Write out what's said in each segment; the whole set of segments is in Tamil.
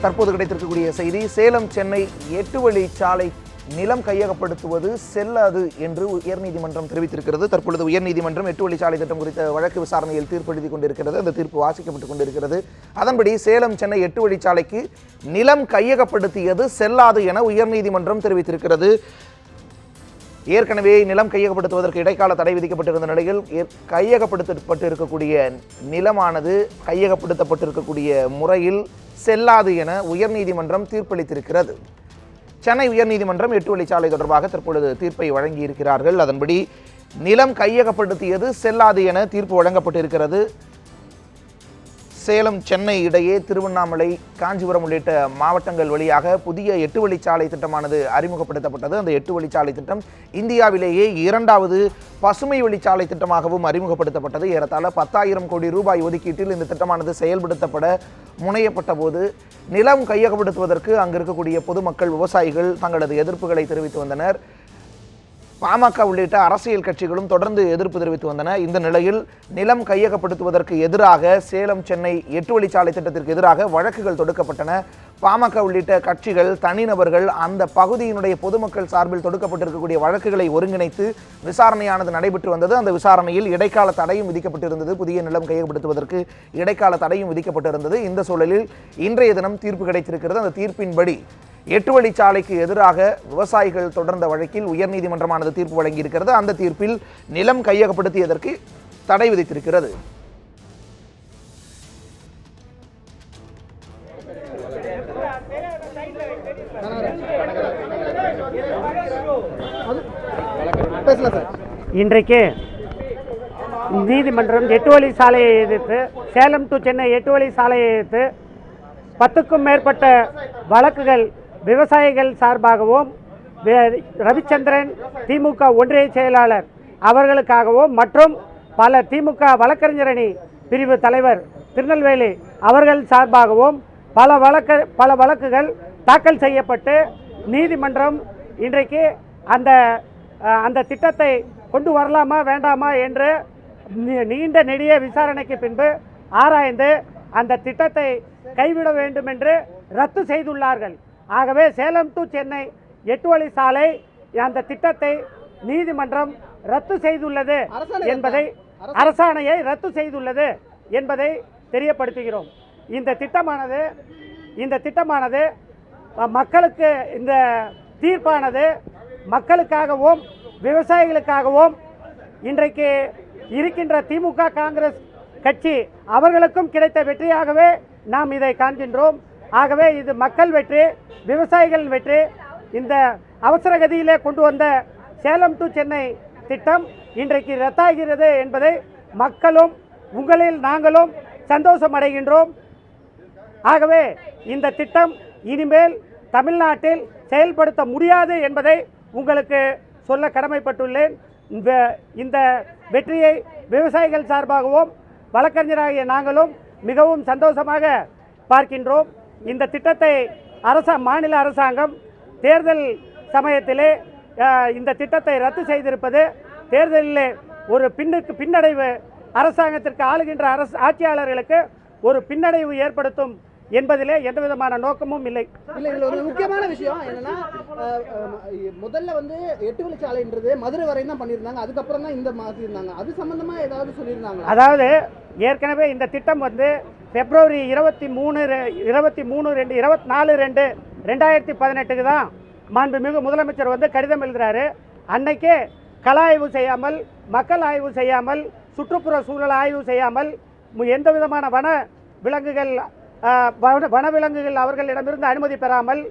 தற்போது கிடைத்திருக்கக்கூடிய செய்தி சேலம் சென்னை எட்டு வழி சாலை நிலம் கையகப்படுத்துவது செல்லாது என்று உயர்நீதிமன்றம் தெரிவித்திருக்கிறது. தற்பொழுது உயர்நீதிமன்றம் எட்டு வழி சாலை திட்டம் குறித்த வழக்கு விசாரணையில் தீர்ப்பு எழுதி கொண்டிருக்கிறது. அந்த தீர்ப்பு வாசிக்கப்பட்டுக் கொண்டிருக்கிறது. அதன்படி சேலம் சென்னை எட்டு வழி சாலைக்கு நிலம் கையகப்படுத்தியது செல்லாது என உயர்நீதிமன்றம் தெரிவித்திருக்கிறது. ஏற்கனவே நிலம் கையகப்படுத்துவதற்கு இடைக்கால தடை விதிக்கப்பட்டிருந்த நிலையில் ஏற்- கையகப்படுத்தப்பட்டு இருக்கக்கூடிய நிலமானது கையகப்படுத்தப்பட்டிருக்கக்கூடிய முறையில் செல்லாது என உயர்நீதிமன்றம் தீர்ப்பளித்திருக்கிறது. சென்னை உயர்நீதிமன்றம் எட்டு வழிச்சாலை தொடர்பாக தற்பொழுது தீர்ப்பை வழங்கியிருக்கிறார்கள். அதன்படி நிலம் கையகப்படுத்தியது செல்லாது என தீர்ப்பு வழங்கப்பட்டிருக்கிறது. சேலம் சென்னை இடையே திருவண்ணாமலை காஞ்சிபுரம் உள்ளிட்ட மாவட்டங்கள் வழியாக புதிய எட்டு வழிச்சாலை திட்டமானது அறிமுகப்படுத்தப்பட்டது. அந்த எட்டு வழிச்சாலை திட்டம் இந்தியாவிலேயே இரண்டாவது பசுமை வழிச்சாலை திட்டமாகவும் அறிமுகப்படுத்தப்பட்டது. ஏறத்தாழ பத்தாயிரம் கோடி ரூபாய் ஒதுக்கீட்டில் இந்த திட்டமானது செயல்படுத்தப்பட முனையப்பட்ட போது நிலம் கையகப்படுத்துவதற்கு அங்கு இருக்கக்கூடிய பொதுமக்கள் விவசாயிகள் தங்களது எதிர்ப்புகளை தெரிவித்து வந்தனர். பாமக உள்ளிட்ட அரசியல் கட்சிகளும் தொடர்ந்து எதிர்ப்பு தெரிவித்து வந்தன. இந்த நிலையில் நிலம் கையகப்படுத்துவதற்கு எதிராக சேலம் சென்னை எட்டு வழிச்சாலை திட்டத்திற்கு எதிராக வழக்குகள் தொடுக்கப்பட்டன. பாமக உள்ளிட்ட கட்சிகள் தனிநபர்கள் அந்த பகுதியினுடைய பொதுமக்கள் சார்பில் தொடுக்கப்பட்டிருக்கக்கூடிய வழக்குகளை ஒருங்கிணைத்து விசாரணையானது நடைபெற்று வந்தது. அந்த விசாரணையில் இடைக்கால தடையும் விதிக்கப்பட்டிருந்தது. புதிய நிலம் கையகப்படுத்துவதற்கு இடைக்கால தடையும் விதிக்கப்பட்டிருந்தது. இந்த சூழலில் இன்றைய தினம் தீர்ப்பு கிடைத்திருக்கிறது. அந்த தீர்ப்பின்படி எட்டு வழிச்சாலைக்கு எதிராக விவசாயிகள் தொடர்ந்த வழக்கில் உயர்நீதிமன்றமானது தீர்ப்பு வழங்கியிருக்கிறது. அந்த தீர்ப்பில் நிலம் கையகப்படுத்தியதற்கு தடை விதித்திருக்கிறது. இன்றைக்கு நீதிமன்றம் எட்டு வழி சாலையை எதிர்த்து சேலம் டு சென்னை எட்டு வழி சாலையை எதிர்த்து பத்துக்கும் மேற்பட்ட வழக்குகள் விவசாயிகள் சார்பாகவும் ரவிச்சந்திரன் திமுக ஒன்றிய செயலாளர் அவர்களுக்காகவும் மற்றும் பல திமுக வழக்கறிஞரணி பிரிவு தலைவர் திருநெல்வேலி அவர்கள் சார்பாகவும் பல வழக்கு பல வழக்குகள் தாக்கல் செய்யப்பட்டு நீதிமன்றம் இன்றைக்கு அந்த அந்த திட்டத்தை கொண்டு வரலாமா வேண்டாமா என்று நீண்ட நெடிய விசாரணைக்கு பின்பு ஆராய்ந்து அந்த திட்டத்தை கைவிட வேண்டும் என்று ரத்து செய்துள்ளார்கள். ஆகவே சேலம் டு சென்னை எட்டு வழி சாலை அந்த திட்டத்தை நீதிமன்றம் ரத்து செய்துள்ளது என்பதை அரசாணையை ரத்து செய்துள்ளது என்பதை தெரியப்படுத்துகிறோம். இந்த திட்டமானது இந்த திட்டமானது மக்களுக்கு இந்த தீர்ப்பானது மக்களுக்காகவும் விவசாயிகளுக்காகவும் இன்றைக்கு இருக்கின்ற திமுக காங்கிரஸ் கட்சி அவர்களுக்கும் கிடைத்த வெற்றியாகவே நாம் இதை காண்கின்றோம். ஆகவே இது மக்கள் வெற்றி விவசாயிகள் வெற்றி. இந்த அவசர கதியிலே கொண்டு வந்த சேலம் டு சென்னை திட்டம் இன்றைக்கு ரத்தாகிறது என்பதை மக்களும் உங்களில் நாங்களும் சந்தோஷம் அடைகின்றோம். ஆகவே இந்த திட்டம் இனிமேல் தமிழ்நாட்டில் செயல்படுத்த முடியாது என்பதை உங்களுக்கு சொல்ல கடமைப்பட்டுள்ளேன். இந்த இந்த வெற்றியை விவசாயிகள் சார்பாகவும் வழக்கறிஞராகிய நாங்களும் மிகவும் சந்தோஷமாக பார்க்கின்றோம். இந்த திட்டத்தை அரச மாநில அரசாங்கம் தேர்தல் சமயத்திலே இந்த திட்டத்தை ரத்து செய்திருப்பது தேர்தலிலே ஒரு பின்னுக்கு பின்னடைவு அரசாங்கத்திற்கு ஆளுகின்ற அரசு ஆட்சியாளர்களுக்கு ஒரு பின்னடைவு ஏற்படுத்தும் என்பதிலே எந்த விதமான நோக்கமும் இல்லை. இல்ல இதுல ஒரு முக்கியமான விஷயம் என்னன்னா முதல்ல வந்து எட்டு வழிச்சாலைன்றது மதுரை வரையும் தான் பண்ணியிருந்தாங்க. அதுக்கப்புறம் தான் இந்த மாத்திருந்தாங்க அது சம்பந்தமா ஏதாவது சொல்லியிருந்தாங்களா? அதாவது ஏற்கனவே இந்த திட்டம் வந்து பிப்ரவரி இருபத்தி மூணு ரெ- இருபத்தி மூணு ரெண்டு இருபத்தி நாலு ரெண்டு ரெண்டாயிரத்தி பதினெட்டுக்கு தான் மாண்புமிகு முதலமைச்சர் வந்து கடிதம் எழுதுகிறாரு அன்னைக்கே கல ஆய்வு செய்யாமல் மக்கள் ஆய்வு செய்யாமல் சுற்றுப்புற சூழல் ஆய்வு செய்யாமல் எந்த விதமான வன விலங்குகள் வன வனவிலங்குகள் அவர்களிடமிருந்து அனுமதி பெறாமல்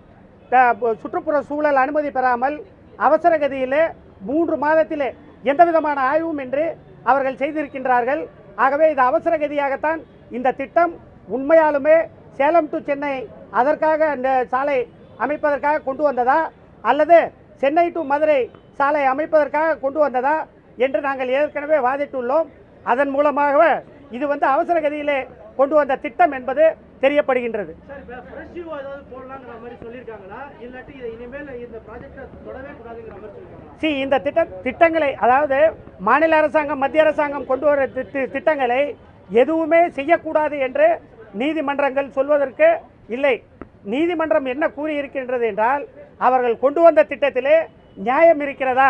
சுற்றுப்புற சூழல் அனுமதி பெறாமல் அவசர கதியிலே மூன்று மாதத்திலே எந்த விதமான ஆய்வும் இன்றி அவர்கள் செய்திருக்கின்றார்கள். ஆகவே இது அவசர கதியாகத்தான் இந்த திட்டம் உண்மையாலுமே சேலம் டு சென்னை அதற்காக இந்த சாலை அமைப்பதற்காக கொண்டு வந்ததா? அல்லது சென்னை டு மதுரை சாலை அமைப்பதற்காக கொண்டு வந்ததா? என்று நாங்கள் ஏற்கனவே வாதிட்டுள்ளோம். அதன் மூலமாக இது வந்து அவசர கதியிலே கொண்டு வந்த திட்டம் என்பது தெரியப்படுகின்றது. சி இந்த திட்ட திட்டங்களை அதாவது மாநில அரசாங்கம் மத்திய அரசாங்கம் கொண்டு வர திட்டு- திட்டங்களை எதுவுமே செய்யக்கூடாது என்று நீதிமன்றங்கள் சொல்வதற்கு இல்லை. நீதிமன்றம் என்ன கூறியிருக்கின்றது என்றால் அவர்கள் கொண்டு வந்த திட்டத்திலே நியாயம் இருக்கிறதா?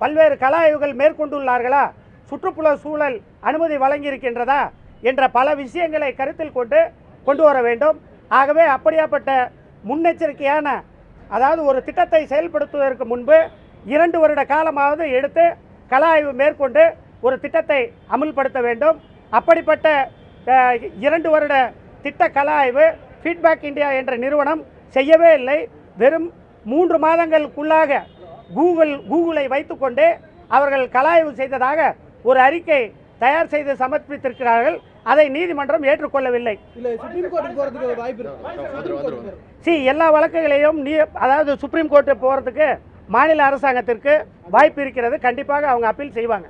பல்வேறு கலாய்வுகள் மேற்கொண்டுள்ளார்களா? சுற்றுப்புற சூழல் அனுமதி வழங்கியிருக்கின்றதா? என்ற பல விஷயங்களை கருத்தில் கொண்டு கொண்டு வர வேண்டும். ஆகவே அப்படியாப்பட்ட முன்னெச்சரிக்கையான அதாவது ஒரு திட்டத்தை செயல்படுத்துவதற்கு முன்பு இரண்டு வருட காலமாவது எடுத்து கள ஆய்வு மேற்கொண்டு ஒரு திட்டத்தை அமுல்படுத்த வேண்டும். அப்படிப்பட்ட இரண்டு வருட திட்ட கள ஆய்வு ஃபீட்பேக் இந்தியா என்ற நிறுவனம் செய்யவே இல்லை. வெறும் மூன்று மாதங்களுக்குள்ளாக கூகுள் கூகுளை வைத்துக்கொண்டு அவர்கள் கள ஆய்வு செய்ததாக ஒரு அறிக்கை தயார் செய்து சமர்ப்பித்திருக்கிறார்கள். அதை நீதிமன்றம் ஏற்றுக்கொள்ளவில்லை. சி எல்லா வழக்குகளையும் நீ அதாவது சுப்ரீம் கோர்ட்டு போகிறதுக்கு மாநில அரசாங்கத்திற்கு வாய்ப்பு இருக்கிறது. கண்டிப்பாக அவங்க அப்பீல் செய்வாங்க.